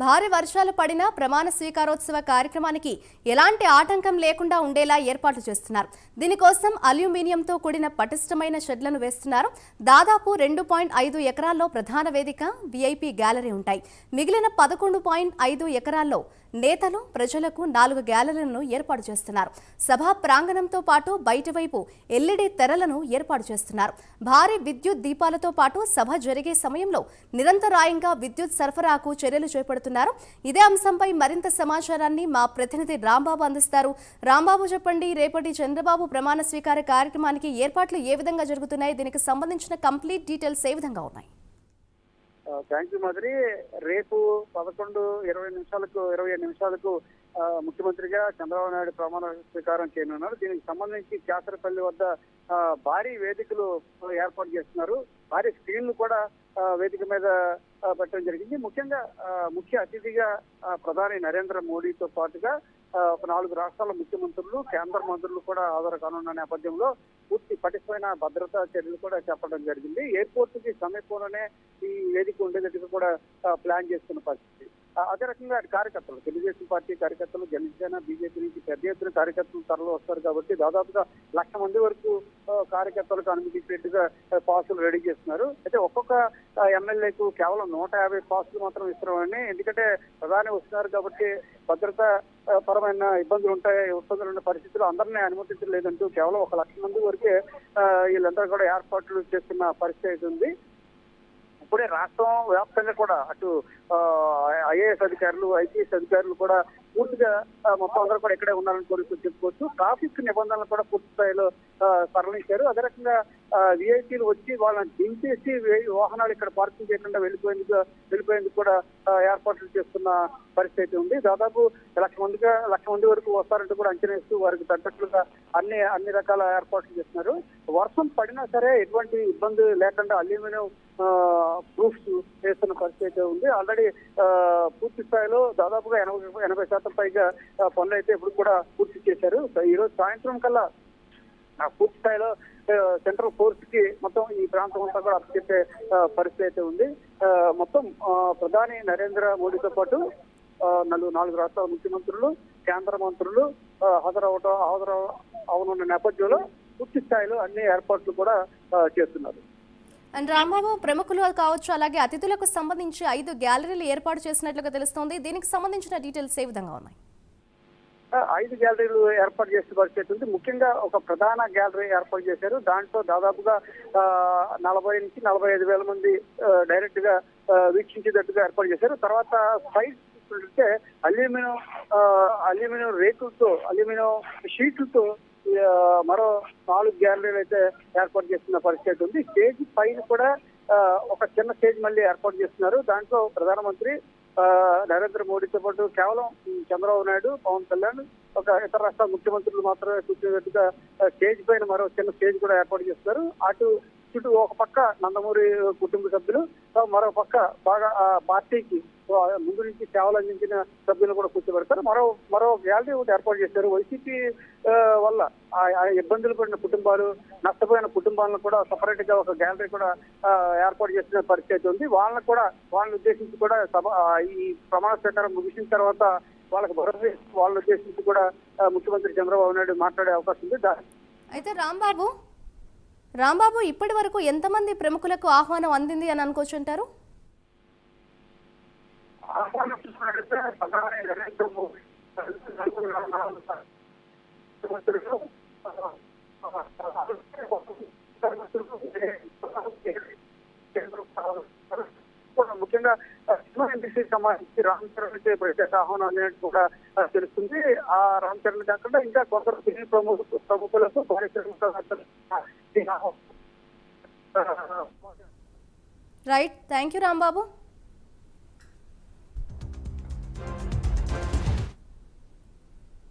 భారీ వర్షాలు పడినా ప్రమాణ స్వీకారోత్సవ కార్యక్రమానికి ఎలాంటి ఆటంకం లేకుండా ఉండేలా ఏర్పాట్లు చేస్తున్నారు. దీనికోసం అల్యూమినియంతో కూడిన పటిష్టమైన షెడ్లను వేస్తున్నారు. దాదాపు రెండు పాయింట్ ఐదు ఎకరాల్లో ప్రధాన వేదిక విఐపి గ్యాలరీ ఉంటాయి. మిగిలిన పదకొండు పాయింట్ ఐదు ఎకరాల్లో నేతలు ప్రజలకు నాలుగు గ్యాలరీలను ఏర్పాటు చేస్తున్నారు. సభా ప్రాంగణంతో పాటు బయట వైపు ఎల్ఈడి తెరలను ఏర్పాటు చేస్తున్నారు. భారీ విద్యుత్ దీపాలతో పాటు సభ జరిగే సమయంలో నిరంతరాయంగా విద్యుత్ సరఫరాకు చర్యలు చేపడుతున్నారు. ఇదే అంశంపై మరింత సమాచారాన్ని మా ప్రతినిధి రాంబాబు అందిస్తారు. రాంబాబు చెప్పండి రేపటి చంద్రబాబు ప్రమాణ స్వీకార కార్యక్రమానికి ఏర్పాట్లు ఏ విధంగా జరుగుతున్నాయి? దీనికి సంబంధించిన కంప్లీట్ డీటెయిల్స్ ఏ విధంగా ఉన్నాయి? థ్యాంక్ యూ మాదిరి రేపు పదకొండు ఇరవై నిమిషాలకు ఇరవై ఐదు నిమిషాలకు ముఖ్యమంత్రిగా చంద్రబాబు నాయుడు ప్రమాణ స్వీకారం చేయనున్నారు. దీనికి సంబంధించి కేసరపల్లి వద్ద భారీ వేదికలు ఏర్పాటు చేస్తున్నారు. భారీ స్క్రీన్లు కూడా వేదిక మీద పెట్టడం జరిగింది. ముఖ్యంగా ముఖ్య అతిథిగా ప్రధాని నరేంద్ర మోడీతో పాటుగా ఒక నాలుగు రాష్ట్రాల ముఖ్యమంత్రులు కేంద్ర మంత్రులు కూడా హాజరు కానున్న నేపథ్యంలో పూర్తి పటిష్టమైన భద్రతా చర్యలు కూడా చెప్పడం జరిగింది. ఎయిర్పోర్ట్కి సమీపంలోనే ఈ వేదిక ఉండేటట్టుగా కూడా ప్లాన్ చేస్తున్న పరిస్థితి. అదే రకంగా కార్యకర్తలు తెలుగుదేశం పార్టీ కార్యకర్తలు జనసేన బీజేపీ నుంచి పెద్ద ఎత్తున కార్యకర్తలు తరలి వస్తారు కాబట్టి దాదాపుగా లక్ష మంది వరకు కార్యకర్తలకు అనుమతించేట్టుగా పాసులు రెడీ చేస్తున్నారు. అయితే ఒక్కొక్క ఎమ్మెల్యేకు కేవలం నూట యాభై పాసులు మాత్రం ఇస్తున్నామని ఎందుకంటే ప్రధాని వస్తున్నారు కాబట్టి భద్రత పరమైన ఇబ్బందులు ఉంటాయి ఇబ్బందులు ఉన్న పరిస్థితులు అందరినీ అనుమతించలేదంటూ కేవలం ఒక లక్ష మంది వరకే వీళ్ళందరూ కూడా ఏర్పాట్లు చేస్తున్న పరిస్థితి అయితే ఉంది. ఇప్పుడే రాష్ట్రం వ్యాప్తంగా కూడా అటు ఐఏఎస్ అధికారులు ఐపీఎస్ అధికారులు కూడా పూర్తిగా మొత్తం అందరూ కూడా ఇక్కడే ఉన్నారని కోరుతూ చెప్పుకోవచ్చు. ట్రాఫిక్ నిబంధనలు కూడా పూర్తి స్థాయిలో సరళించారు అదే రకంగా విఐపీలు వచ్చి వాళ్ళని దించేసి వాహనాలు ఇక్కడ పార్కింగ్ చేయకుండా వెళ్ళిపోయేందుకు వెళ్ళిపోయేందుకు కూడా ఏర్పాట్లు చేస్తున్న పరిస్థితి అయితే ఉంది. దాదాపు లక్ష మందిగా లక్ష మంది వరకు వస్తారంటూ కూడా అంచనా వేస్తూ వారికి తగ్గట్లుగా అన్ని అన్ని రకాల ఏర్పాట్లు చేస్తున్నారు. వర్షం పడినా సరే ఎటువంటి ఇబ్బంది లేకుండా అల్యూమినియం ప్రూఫ్స్ వేస్తున్న పరిస్థితి అయితే ఉంది. ఆల్రెడీ పూర్తి స్థాయిలో దాదాపుగా ఎనభై ఎనభై శాతం పైగా పనులు అయితే ఇప్పుడు కూడా పూర్తి చేశారు. ఈ రోజు సాయంత్రం కల్లా ఆ, పూర్తి స్థాయిలో సెంట్రల్ ఫోర్స్కి మొత్తం ఈ ప్రాంతం అంతా కూడా అప్పచెప్పే పరిస్థితి అయితే ఉంది. మొత్తం ప్రధాని నరేంద్ర మోడీతో పాటు నలుగు నాలుగు రాష్ట్రాల ముఖ్యమంత్రులు కేంద్ర మంత్రులు హాజరవటం హాజర అవనున్న నేపథ్యంలో పూర్తి స్థాయిలో అన్ని ఏర్పాట్లు కూడా చేస్తున్నారు. అండ్ రాంబాబు ప్రముఖులు కావచ్చు అలాగే అతిథులకు సంబంధించి ఐదు గ్యాలరీలు ఏర్పాటు చేసినట్లుగా తెలుస్తోంది. దీనికి సంబంధించిన డీటెయిల్స్ ఏ విధంగా ఉన్నాయి? ఐదు గ్యాలరీలు ఏర్పాటు చేసే పరిస్థితి ఉంది. ముఖ్యంగా ఒక ప్రధాన గ్యాలరీ ఏర్పాటు చేశారు. దాంట్లో దాదాపుగా నలభై నుంచి నలభై ఐదు వేల మంది డైరెక్ట్గా వీక్షించేటట్టుగా ఏర్పాటు చేశారు. తర్వాత సైడ్ చూస్తుంటే అల్యూమినియం అల్యూమినియం రేకులతో అల్యూమినియం షీట్లతో మరో నాలుగు గ్యాలరీలు అయితే ఏర్పాటు చేస్తున్న పరిస్థితి ఉంది. స్టేజ్ పైన కూడా ఒక చిన్న స్టేజ్ మళ్ళీ ఏర్పాటు చేస్తున్నారు. దాంట్లో ప్రధానమంత్రి నరేంద్ర మోడీతో పాటు కేవలం చంద్రబాబు నాయుడు పవన్ కళ్యాణ్ ఒక ఇతర రాష్ట్ర ముఖ్యమంత్రులు మాత్రమే కూర్చునేట్టుగా స్టేజ్ పైన మరో చిన్న స్టేజ్ కూడా ఏర్పాటు చేస్తారు అటు చుట్టూ ఒక పక్క నందమూరి కుటుంబ సభ్యులు మరో పక్క బాగా పార్టీకి ముందు నుంచి సేవలు అందించిన సభ్యులు కూడా కూర్చోబెడతారు. మరో మరో గ్యాలరీ ఒకటి ఏర్పాటు చేశారు. వైసీపీ వల్ల ఆ ఇబ్బందులు పడిన కుటుంబాలు నష్టపోయిన కుటుంబాలను కూడా సపరేట్గా ఒక గ్యాలరీ కూడా ఏర్పాటు చేసిన పరిస్థితి ఉంది. వాళ్ళని కూడా వాళ్ళని ఉద్దేశించి కూడా సభ ఈ ప్రమాణ స్వీకారం ముగిసిన తర్వాత వాళ్ళకి భరోసా వాళ్ళని ఉద్దేశించి కూడా ముఖ్యమంత్రి చంద్రబాబు నాయుడు మాట్లాడే అవకాశం ఉంది. అయితే రాంబాబు రాంబాబు ఇప్పటి వరకు ఎంతమంది ప్రముఖులకు ఆహ్వానం అందింది అని అనుకోవచ్చు అంటారు ఆహ్వానం చూసుకున్నట్లయితే ప్రధాని నరేంద్ర మోదీ నలుగురు నాలుగు ముఖ్యమంత్రులు, ఆ, ఆ, కూడా ముఖ్యంగా ఆ, సినిమా సంబంధించి రామ్ చరణ్కి ప్రత్యేక ఆహ్వానం అనేది కూడా తెలుస్తుంది. ఆ రామ్ చరణ్ కాకుండా ఇంకా కొందరు సినీ ప్రముఖ ప్రముఖులకు పారిశ్రామికవేత్తలు, రైట్ థ్యాంక్ యూ రాంబాబు